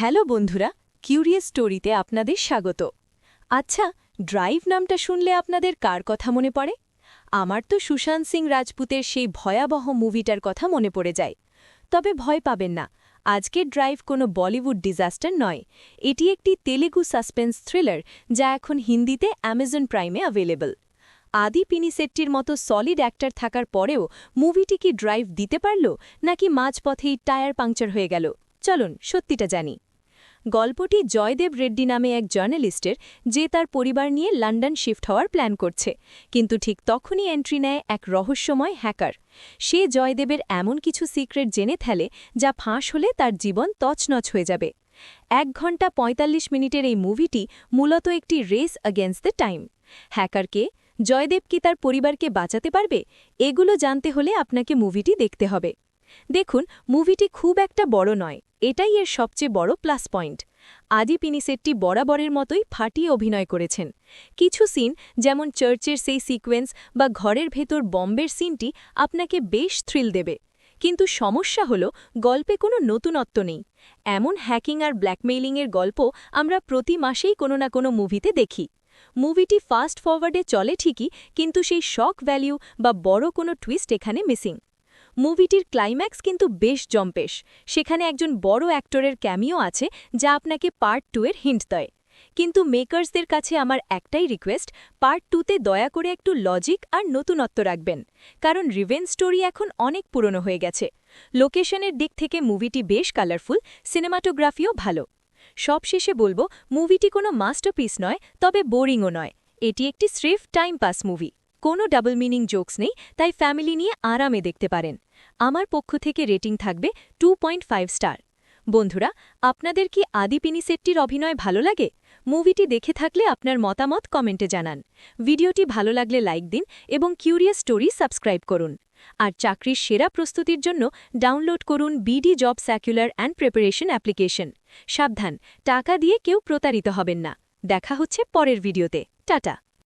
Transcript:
Hello বন্ধুরা curious স্টোরিতে আপনাদের স্বাগত। আচ্ছা ড্রাইভ নামটা শুনলে আপনাদের কার কথা মনে পড়ে? আমার তো সুশান্ত সিং রাজপুতের সেই ভয়াবহ মুভিটার কথা মনে পড়ে যায়। তবে ভয় পাবেন না, আজকের ড্রাইভ কোনো বলিউড ডিজাস্টার নয়। এটি একটি তেলেগু সাসপেন্স থ্রিলার যা এখন হিন্দিতে অ্যামাজন প্রাইমে অ্যাভেলেবল আদি পিনিসেট্টির মতো সলিড অ্যাক্টার থাকার পরেও মুভিটি কি ড্রাইভ দিতে পারল, নাকি মাঝপথেই টায়ার পাংচার হয়ে গেল? চলুন সত্যিটা জানি। গল্পটি জয়দেব রেড্ডি নামে এক জার্নালিস্টের, যে তার পরিবার নিয়ে লন্ডন শিফট হওয়ার প্ল্যান করছে। কিন্তু ঠিক তখনই এন্ট্রি নেয় এক রহস্যময় হ্যাকার। সে জয়দেবের এমন কিছু সিক্রেট জেনে ফেলে, যা ফাঁস হলে তার জীবন তছনছ হয়ে যাবে। এক ঘণ্টা ৪৫ মিনিটের এই মুভিটি মূলত একটি রেস অ্যাগেন্স্ট দ্য টাইম হ্যাকারকে, জয়দেব কি তার পরিবারকে বাঁচাতে পারবে? এগুলো জানতে হলে আপনাকে মুভিটি দেখতে হবে। দেখুন, মুভিটি খুব একটা বড় নয়। এটাই এর সবচেয়ে বড় প্লাস পয়েন্ট। আদি পিনিসেটটি বরাবরের মতোই ফাটিয়ে অভিনয় করেছেন। কিছু সিন, যেমন চার্চের সেই সিকোয়েন্স বা ঘরের ভেতর বম্বের সিনটি আপনাকে বেশ থ্রিল দেবে। কিন্তু সমস্যা হল, গল্পে কোনো নতুনত্ব নেই। এমন হ্যাকিং আর ব্ল্যাকমেইলিংয়ের গল্প আমরা প্রতি মাসেই কোনো না কোনো মুভিতে দেখি। মুভিটি ফাস্ট ফরওয়ার্ডে চলে ঠিকই, কিন্তু সেই শক ভ্যালিউ বা বড় কোনো টুইস্ট এখানে মিসিং। মুভিটির ক্লাইম্যাক্স কিন্তু বেশ জম্পেশ। সেখানে একজন বড় অ্যাক্টরের ক্যামিও আছে, যা আপনাকে পার্ট টু এর হিন্ট দেয়। কিন্তু মেকার্সদের কাছে আমার একটাই রিকোয়েস্ট, পার্ট টুতে দয়া করে একটু লজিক আর নতুনত্ব রাখবেন। কারণ রিভেন স্টোরি এখন অনেক পুরনো হয়ে গেছে। লোকেশনের দিক থেকে মুভিটি বেশ কালারফুল, সিনেমাটোগ্রাফিও ভালো। সবশেষে বলব, মুভিটি কোনো মাস্টারপিস নয়, তবে বোরিংও নয়। এটি একটি স্রেফ টাইম পাস মুভি। কোনো ডাবল মিনিং জোকস নেই, তাই ফ্যামিলি নিয়ে আরামে দেখতে পারেন। আমার পক্ষ থেকে রেটিং থাকবে টু স্টার বন্ধুরা, আপনাদের কি আদি পিনিসেটটির অভিনয় ভালো লাগে? মুভিটি দেখে থাকলে আপনার মতামত কমেন্টে জানান। ভিডিওটি ভালো লাগলে লাইক দিন এবং কিউরিয়াস স্টোরি সাবস্ক্রাইব করুন। আর চাকরির সেরা প্রস্তুতির জন্য ডাউনলোড করুন BD job circular and preparation application সাবধান, টাকা দিয়ে কেউ প্রতারিত হবেন না। দেখা হচ্ছে পরের ভিডিওতে। টাটা।